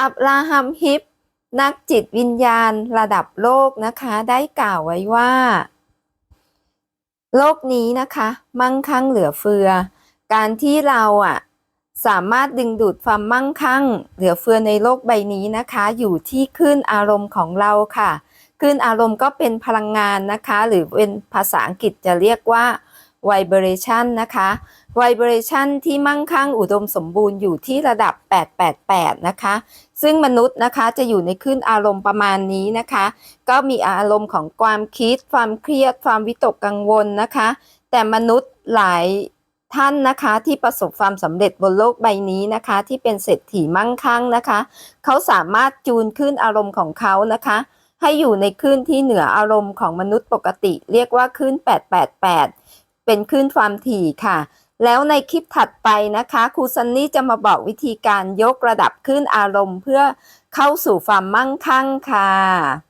อับราฮัมฮิป นักจิตวิญญาณระดับโลกนะคะ ได้กล่าวไว้ว่า โลกนี้นะคะ มั่งคั่งเหลือเฟือ การที่เราอะสามารถดึงดูดความมั่งคั่ง เหลือเฟือในโลกใบนี้นะคะ อยู่ที่คลื่นอารมณ์ของเราค่ะคลื่นอารมณ์ก็เป็นพลังงานนะคะ หรือเป็นภาษาอังกฤษจะเรียกว่า vibration นะคะ vibration ที่มั่งคั่งอุดมสมบูรณ์อยู่ที่ระดับ 888 นะคะ ซึ่งมนุษย์นะคะจะอยู่ในคลื่นอารมณ์ประมาณนี้นะคะ ก็มีอารมณ์ของความคิด ความเครียด ความวิตกกังวลนะคะ แต่มนุษย์หลายท่านนะคะที่ประสบความสำเร็จบนโลกใบนี้นะคะ ที่เป็นเศรษฐีมั่งคั่งนะคะ เขาสามารถจูนคลื่นอารมณ์ของเขานะคะ ให้อยู่ในคลื่นที่เหนืออารมณ์ของมนุษย์ปกติ เรียกว่าคลื่น 888 เป็นคลื่นความถี่ค่ะ แล้วในคลิปถัดไปนะคะครูซันนี่จะมาบอกวิธีการยกระดับคลื่นอารมณ์เพื่อเข้าสู่ความมั่งคั่งค่ะ